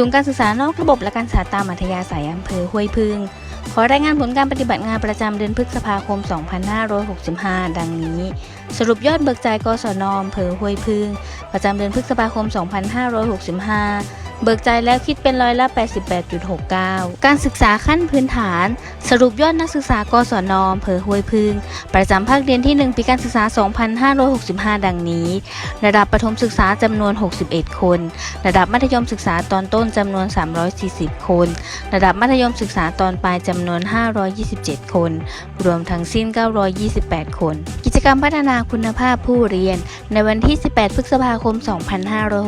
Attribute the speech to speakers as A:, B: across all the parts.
A: ศูนย์การศึกษานอกระบบและการศึกษาตามอัธยาศัยอำเภอห้วยพึ่งขอรายงานผลการปฏิบัติงานประจำเดือนพฤษภาคม 2565 ดังนี้ สรุปยอดเบิกจ่ายกศนอำเภอห้วยพึ่ง ประจำเดือนพฤษภาคม 2565 เบิกจ่ายแล้วคิดเป็นร้อยละ 88.69 การศึกษาขั้นพื้นฐาน สรุปยอดนักศึกษากศนอำเภอห้วยพึ่ง ประจำภาคเรียนที่ 1 ปีการศึกษา 2565 ดังนี้ ระดับประถมศึกษาจำนวน 61 คน ระดับมัธยมศึกษาตอนต้นจำนวน 340 คน ระดับมัธยมศึกษาตอนปลายจำนวน 527 คน รวมทั้งสิ้น 928 คน กิจกรรมพัฒนาคุณภาพผู้เรียน ในวันที่ 18 พฤษภาคม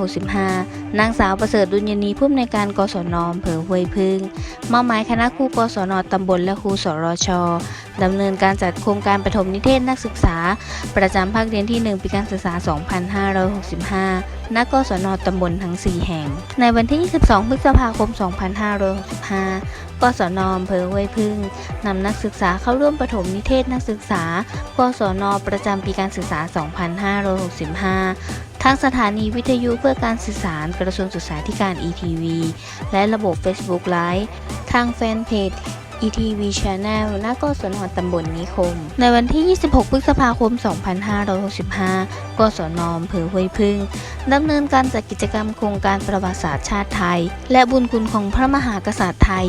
A: 2565 นางสาวประเสริฐดุลยนีผู้อำนวยการกศนอำเภอห้วยพึ่งมอบหมายคณะครูกศนตำบลและครูสรชดำเนินการจัดโครงการปฐมนิเทศนักศึกษา ประจำภาคเรียนที่ 1 ปีการศึกษา 2565 ณ กศนตำบลทั้ง 4 แห่ง ในวันที่ 22 พฤษภาคม 2565 กศนอำเภอห้วยพึ่งนำนักศึกษาเข้าร่วมปฐมนิเทศนักศึกษา กศนประจำปีการศึกษา 2565 ทางสถานีวิทยุเพื่อการสื่อสารกระทรวงศึกษาธิการ ETV และระบบ Facebook Live ทางแฟนเพจ ETV Channel หน้ากศนตำบลนิคม ในวันที่ 26 พฤษภาคม 2565กศนอำเภอห้วยพึ่ง ดำเนินการจัดกิจกรรมโครงการประวัติศาสตร์ชาติไทย และบุญคุณของพระมหากษัตริย์ไทย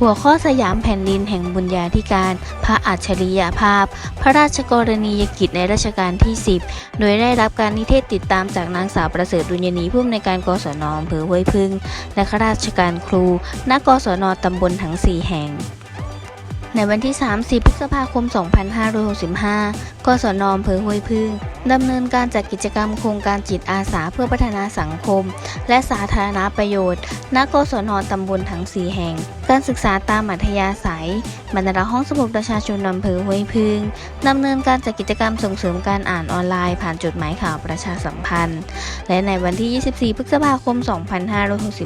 A: หัวข้อสยามแผ่นดินแห่งบุญญาธิการ พระอัจฉริยภาพ พระราชกรณียกิจในรัชกาลที่ 10 โดยได้รับการนิเทศติดตามจากนางสาวประเสริฐดุลยนีผู้อำนวยการกศนอำเภอห้วยพึ่ง และข้าราชการครูณกศนตำบลทั้ง 4 แห่งในวันที่ 30 พฤษภาคม 2565 กศนอำเภอห้วยพึ่งดำเนินการจัดกิจกรรมโครงการจิตอาสาเพื่อพัฒนาสังคม และสาธารณประโยชน์ ณ กศนตำบลทั้ง 4 แห่งการศึกษาตามอัธยาศัยบรรดาห้องสมุดประชาชนอำเภอห้วยพึ่งดำเนินการจัดกิจกรรมส่งเสริมการอ่านออนไลน์ผ่านจดหมายข่าวประชาสัมพันธ์ และในวันที่ 24 พฤษภาคม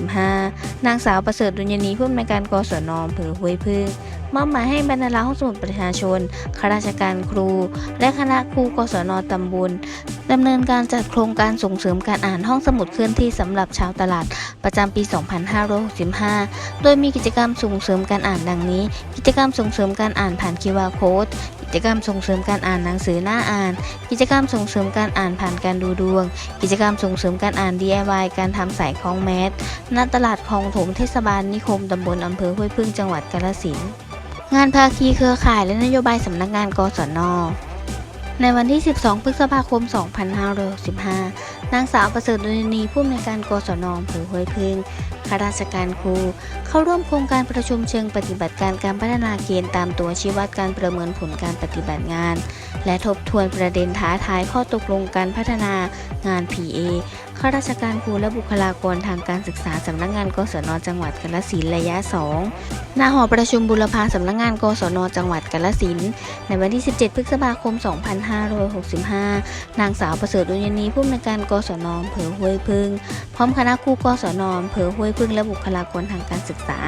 A: 2565 นางสาวประเสริฐดุลยนีผู้อำนวยการกศนอำเภอห้วยพึ่งมอบหมายให้บรรดาห้องสมุดประชาชนข้าราชการครู และคณะครูกศนตำบล ดำเนินการจัดโครงการส่งเสริมการอ่านห้องสมุดเคลื่อนที่สำหรับชาวตลาดประจำปี 2565 โดยมีกิจกรรมส่งเสริมการอ่านดังนี้ กิจกรรมส่งเสริมการอ่านผ่าน QR Code กิจกรรมส่งเสริมการอ่านหนังสือหน้าอ่าน กิจกรรมส่งเสริมการอ่านผ่านการดูดวง กิจกรรมส่งเสริมการอ่าน DIY การทำสายคล้องแมสณตลาดคลองถมเทศบาลนิคมตำบลอำเภอห้วยพึ่งจังหวัดกาฬสินธุ์งานภาคีเครือข่ายและนโยบายสำนักงานกศน ในวันที่ 12 พฤษภาคม 2565 นางสาวประเสริฐดุลยนีผู้อำนวยการกศนอำเภอห้วยพึ่ง ข้าราชการครู เข้าร่วมโครงการประชุมเชิงปฏิบัติการการพัฒนาเกณฑ์ตามตัวชี้วัดการประเมินผลการปฏิบัติงาน และทบทวนประเด็นท้าทายข้อตกลงการพัฒนางาน PA ข้าราชการครูและบุคลากรทางการศึกษาสำนักงานกศนจังหวัดกาฬสินธุ์ระยะ 2 ณ หอประชุมบุรพาสำนักงานกศนจังหวัดกาฬสินธุ์ในวันที่ 17 พฤษภาคม 2565 นางสาวประเสริฐดุลยนีผู้อำนวยการกศนอำเภอห้วยพึ่ง พร้อมคณะครูกศนอำเภอห้วยพึ่งและบุคลากรทางการศึกษา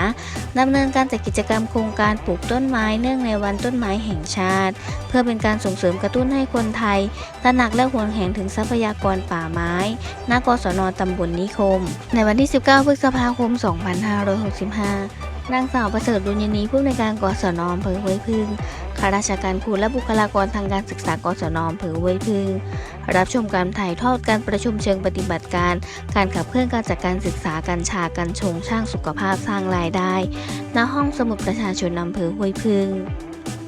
A: ดำเนินการจัดกิจกรรมโครงการปลูกต้นไม้เนื่องในวันต้นไม้แห่งชาติ เพื่อเป็นการส่งเสริมกระตุ้นให้คนไทยตระหนักและหวงแหนถึงทรัพยากรป่าไม้ณกศนตำบลนิคม ในวันที่ 19 พฤษภาคม 2565นางสาวประเสริฐดุลยนีผู้ในวยการกศนอำเภอห้วยพึ่ง ข้าราชการครูและบุคลากรทางการศึกษากศนอำเภอห้วยพึ่งรับชมการถ่ายทอดการประชุมเชิงปฏิบัติการ การขับเคลื่อนการจัดการศึกษาการชาการชงช่างสุขภาพสร้างรายได้ ณห้องสมุดประชาชนอำเภอห้วยพึ่ง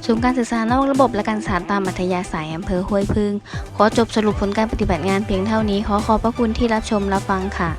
A: ศูนย์การศึกษานอกระบบและการศึกษาตามอัธยาศัยอำเภอห้วยพึ่ง ขอจบสรุปผลการปฏิบัติงานเพียงเท่านี้ ขอขอบพระคุณที่รับชมรับฟังค่ะ